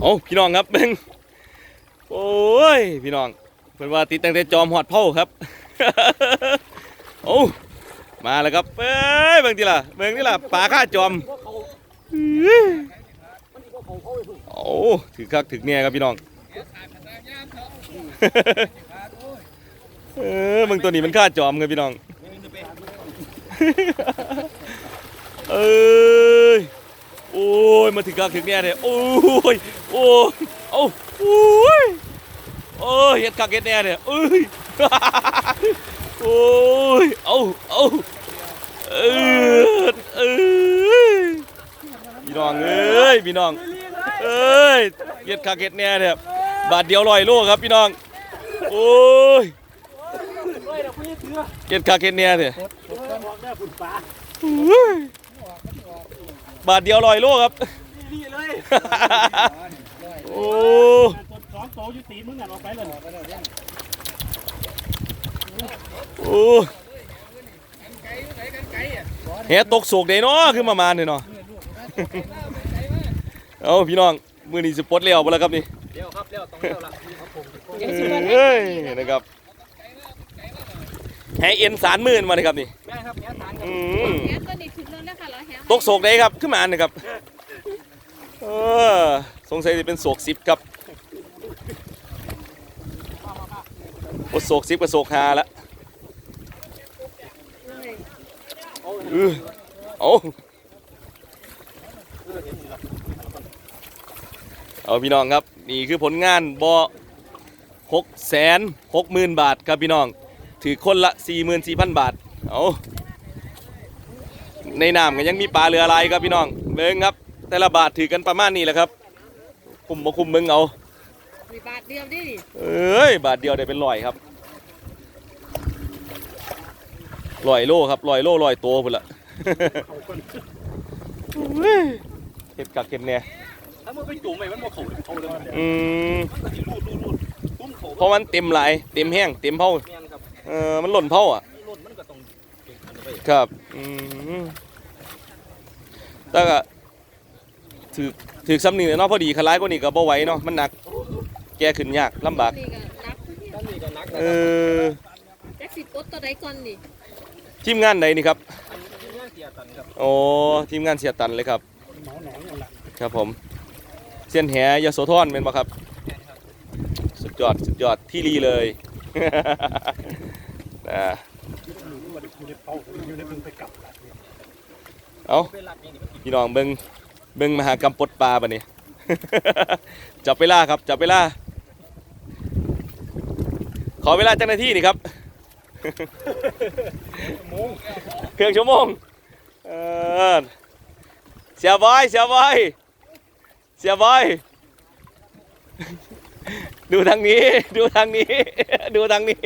โอ้พี่น้องครับเบิ่งโอ้ยพี่น้องเพิ่นว่าติดตั้งแต่จอมหอดเผาครับโอ้มาแล้วครับเอ้ยเบิ่งทีล่ะเบิ่งทีล่ะปลาข้าจอมโอ้ถือคักถือเนี่ยครับพี่น้องเออเบิ่งตัวนี้มันข้าจอมครับพี่น้องเอ้ย โอ้ยมาถึงกลางถึงเนี่ยเลยโอ้ยโอ้ยโอ้โอ้ยโอ้ยเฮ็ดคักเฮ็ดแน่เลยเอ้ยโอ้ยเอาเอาเออเอ้ยพี่น้องเอ้ยพี่น้องเอ้ยเฮ็ดคักเฮ็ดแน่เนี่ยบาทเดียวลอยโลครับพี่น้องโอ้ยเฮ็ดคักเฮ็ดแน่เนี่ย บาทเดียวลอยโลครับ นี่เลยโอ้สองโตอยู่ตีนมึงอะออกไปเลยโอ้เฮ็ดตกโศกเด้เนาะคือประมาณนี่เนาะเอาพี่น้องมื้อนี้สิปลดแล้วบ่ล่ะครับนี่เร็วครับเร็วต้องเร็วละเอ้ยนะครับให้เอ็นสารหมื่นมาเลยครับนี่แม่ครับแม่ทานอืมแฮ ตกโศกได้ครับขึ้นมานะครับเออสงสัยจะเป็นโศกสิบครับโอ้โศกสิบกับโศกหาละเออเอาเอาพี่น้องครับนี่คือผลงานบอหกแสนหกหมื่นบาทครับพี่น้อง ถือคนละสี่หมื่นสี่พันบาท เอา ในน้ำก็ยังมีปลาเรือลายครับพี่น้องเบิ้งครับ แต่ละบาทถือกันประมาณนี้แหละครับ คุมบ่คุมเบิ้งเอามีบาทเดียวดิเอ้ย บาทเดียวได้เป็นร้อยครับร้อยโลครับร้อยโลร้อยตัวพุ่นละเห็ดกักเห็ดเนี่ยถ้ามึงไปจุ่มไปมันบ่เขาเขาเลยมันอืมก็สิรูดรูดรูดตุ้มเขาเพราะมันเต็มหลายเต็มแห้งเต็มเผาแม่นครับเออมันหล่นเผาอะรูดมันก็ต้องเก่งกันไปครับอืม แต่ก็ถือถือซ้ำนี่เนาะพอดีขลายกว่านี้ก็บ่ไหวเนาะมันหนัก แกขึ้นยากลำบากนี่ก็นับด้านนี้ก็นักนะเอครับอแจ็คสิปลดตัวใดก่อนนี่ทีมงานไหนนี่ครับอันนี้งานเสียตันครับโอ้ทีมงานเสียตันเลยครับหมอหนองนั่นแหละครับผมเซียนแหยโสธรเป็นปะครับ สุดยอด สุดยอดที่รีเลยอ่า อยู่ในเป้าอยู่ในมึงไปกลับเอาเป็นหลักอย่างนี้มันพี่น้องเบิงเบิงมหากรรมปลดปลาปะนี่จับเวลาครับจับเวลาขอเวลาจังนาที่นี่ครับ เครื่องชั่วโมงเออเสียบอยเสียบอยเสียบอย ดูทางนี้ ดูทางนี้ ดูทางนี้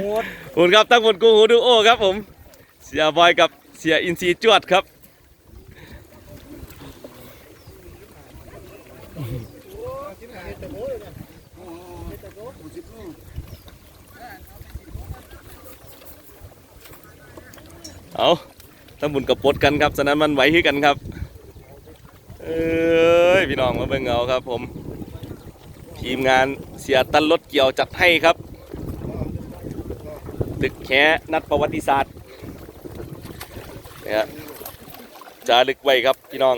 โคตรคุณครับตั้งบนกูหูดูโอครับผม เสียบอยกับเสียอินซีจวดครับ เอาตั้งบุญกับปดกันครับฉะนั้นมันไหวขึ้นกันครับ เอ้ยพี่น้องมาเบิ่งเอาครับผม ทีมงานเสียตันรถเกี่ยวจัดให้ครับ แค่นัดประวัติศาสตร์เนี่ยจารึกไว้ครับพี่น้อง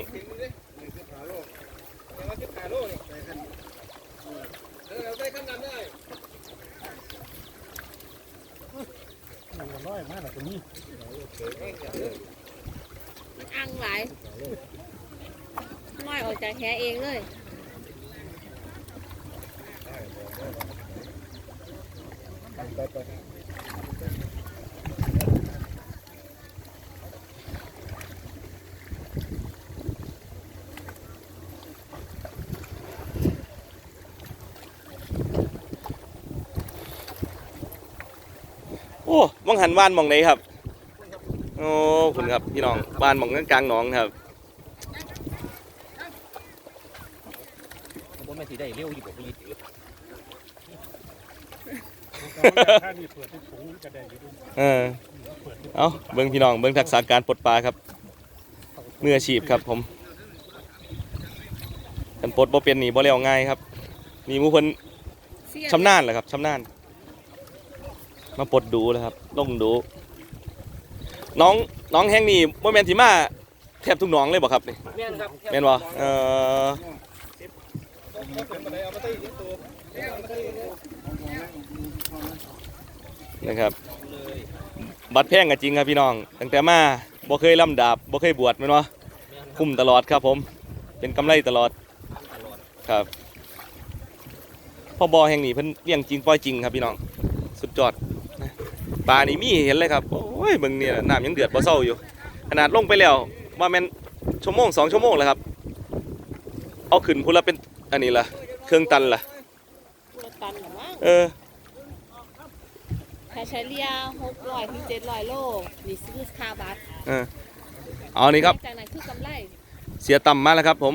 ร้อยมากเลยตรงนี้มันอังหลายน้อยออกจากแฮเองเลยโอ้ มังหันบ้านหมองไหนครับ โอ้คุณครับพี่น้องบ้านหมองกลางๆหนองครับผมไม่สีได้เร็วอยู่ผมไม่ถือถ้านี่เปิดเป็นถุงกระแดงอยู่ด้วยเออเอาเบิ้งพี่น้องเบิ้งทักษะการปลดปลาครับเขาโถมืออาชีพครับผมกันปลดบ่เป็นนี่บ่แล้วง่ายครับ มีหมู่เพิ่นเสี้ยชำนาญแหละครับชำนาญ มาปลดดูแล้วครับลงดู น้องน้องแห้งนี่บ่แม่นสิมาแทบทุกหน้องเลยบ่ครับนี่แม่นครับแม่นบ่เออนะครับบัตรแพงก็จริงครับพี่น้องตั้งแต่มาบ่เคยล่ำดาบบ่เคยบวชแม่นบ่คุ้มตลอดครับผม เป็นกำไรตลอดครับพ่อบอแห่งนี้เพิ่นเลี้ยงจริงปล่อยจริงครับพี่น้อง สุดยอดนะ ปลานี่มีให้เห็นเลยครับโอ้ยเบิ่งเนี่ยน้ำยังเดือดบ่เศร้าอยู่ ขนาดลงไปแล้วว่าแม่นชั่วโมงสองชั่วโมงแล้วครับ เอาขึ้นพุ่นละเป็นอันนี้ล่ะเครื่องตันล่ะตัวตันหรือมั้งเออถ้าเฉลี่ยหกร้อยถึงเจ็ดร้อยโลนี่ซื้อค่าบัตรเออเอานี่ครับจากนั้นคือกำไรเสียต่ำมาแล้วครับผม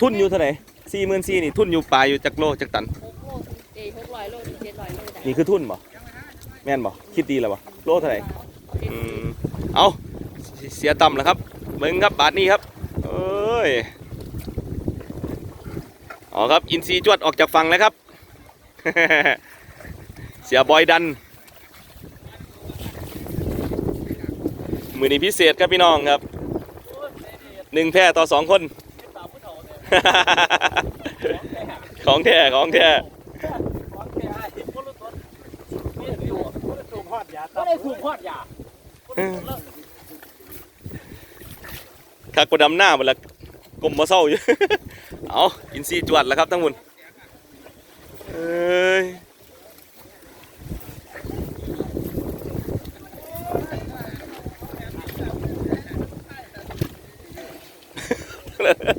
ทุนอยู่เท่าไหร่สี่หมื่นสี่นี่ทุนอยู่ปลายอยู่จักโลจักตัน นี่คือทุนบ่แม่นบ่คิดดีแล้วบ่โลเท่าไหร่เอืมเอาเสียต่ำแล้วครับเบิ่งครับบาทนี้ครับเอ้ยเอครับอินซีจวดออกจากฝั่งแล้วครับ เสียบอยดัน มือนี้พิเศษครับพี่น้องครับหนึ่งแพร่ต่อสองคน ของแท้ของแท้ ถูกพ อดยาก็ได้ถูกพอดยาข้ากดดำหน้าหมดละกลมมาเศร้าอยู่ เอาอินซีจวดแล้วครับทั้งหมดเอ้ย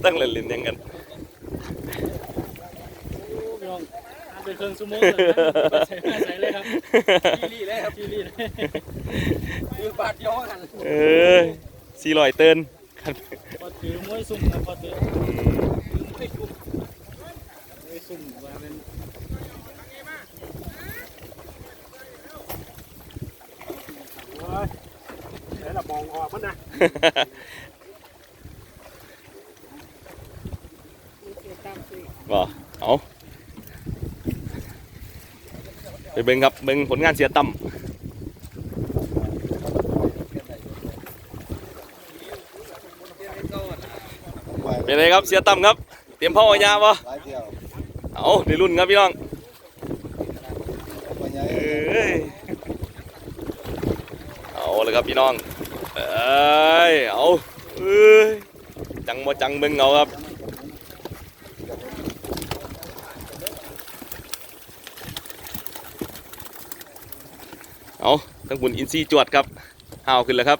ตั้งเล่นลินยังกัน พี่น้องอัน เป็นเครื่องซูโม่เลยนะใส่ใส่เลยครับจีรีเลยครับจีรีเลยคือบาดย้อกันเอ้ยสี่ลอยเตินพอถือมวยซุ่มนะพอถือถือมวยซุ่มมวยซุ่มว่าเป็นโอ้ยเดี๋ยวเรามองออกมันนะมีเสียตามสิบ่เอาไป เบิ่งครับเบิ่งผลงานเสียต่ำเป็นไงครับเสียต่ำครับ เตรียมพ่อไว้ยาบ่หลายเที่ยวเอาในรุ่นครับพี่น้องวันนี้เอ้ยเอาเลยครับพี่น้องเอ้ยเอาเอ้ยจังบ่จังเบิ่งเอาครับ เอาทั้งบุญอินซีจวดครับห้าวขึ้นแล้วครับ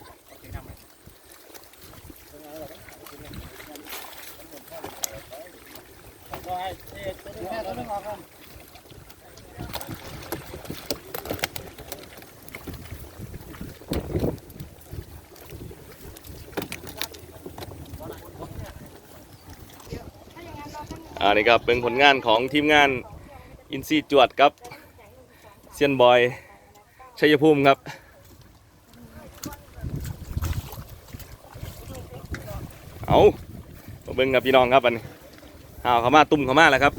อ่านี่ครับเป็นผลงานของทีมงานอินซีจวดครับเซียนบอย ชัยภูมิครับ เอาเบิ่งกับพี่น้องครับอันนี้เอาเขามาตุ่มเขามาแล้วครับ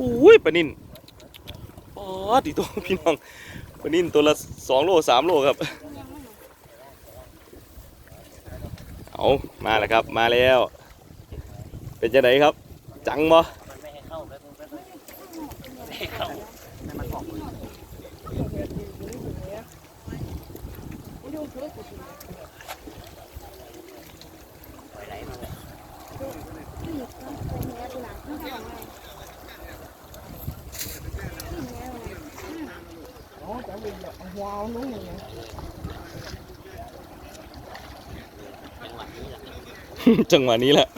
อุ้ยปลานินอ๋อตีตัวพี่น้องปลานินตัวละสองโลสามโลครับ เอามาแล้วครับ มาแล้ว เป็นจะไหนครับ จังบ่ จังหวะนี้แหละ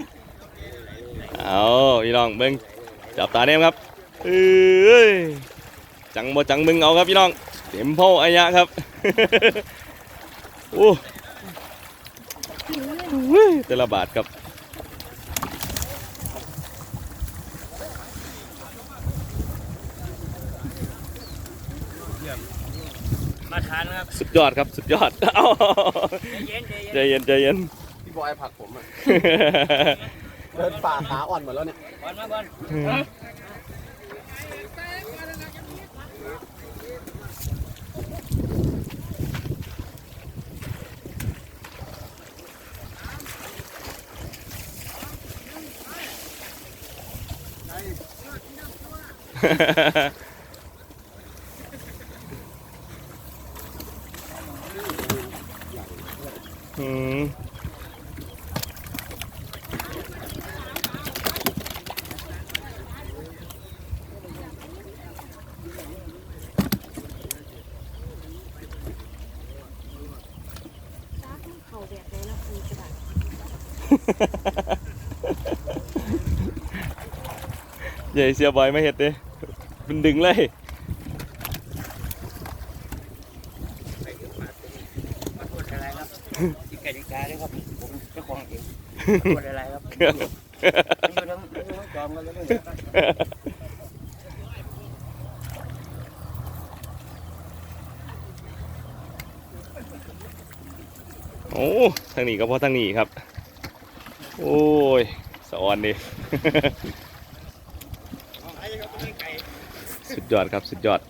เอาพี่น้องเบิ้งจับตาเนมครับเอ้ย จังบ่จังเบิ้งเอาครับพี่น้อง เต็มพ่ออายะครับโอ้เฮ้ยแต่ละบาทครับมาทานนะครับ สุดยอดครับ สุดยอดเอ้าใจเย็นใจเย็นใจเย็นใจเย็นพี่บอยผลักผมอะ เดินป่าขาอ่อนหมดแล้วเนี่ยบอลมาบอล อืมเขาแบบนี้นะคือกระดาษใหญ่เสียบอยไม่เห็ดเด้ มันดึงเลยมาพูดอะไรครับจิกไก่จิกกาเลยครับผมเจ้าของเองพูดอะไรครับอยู่ทั้งอยู่ทั้งจอมกันเลยโอ้ทางนี้ก็เพราะทางนี้ครับ โอ้ยสะออนดิ สุดยอดครับสุดยอด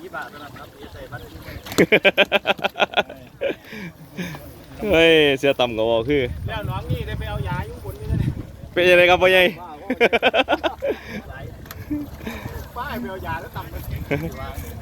ยี่บาทนะครับใส่บัตรเฮ้ย เสียต่ำกับวอคือ แล้วน้องนี่ได้ไปเอายายุ่งบนนี่เลยเป็นยังไงครับพ่อใหญ่ป้ายไปเอายาแล้วต่ำไปตัววันนี้เดี๋ย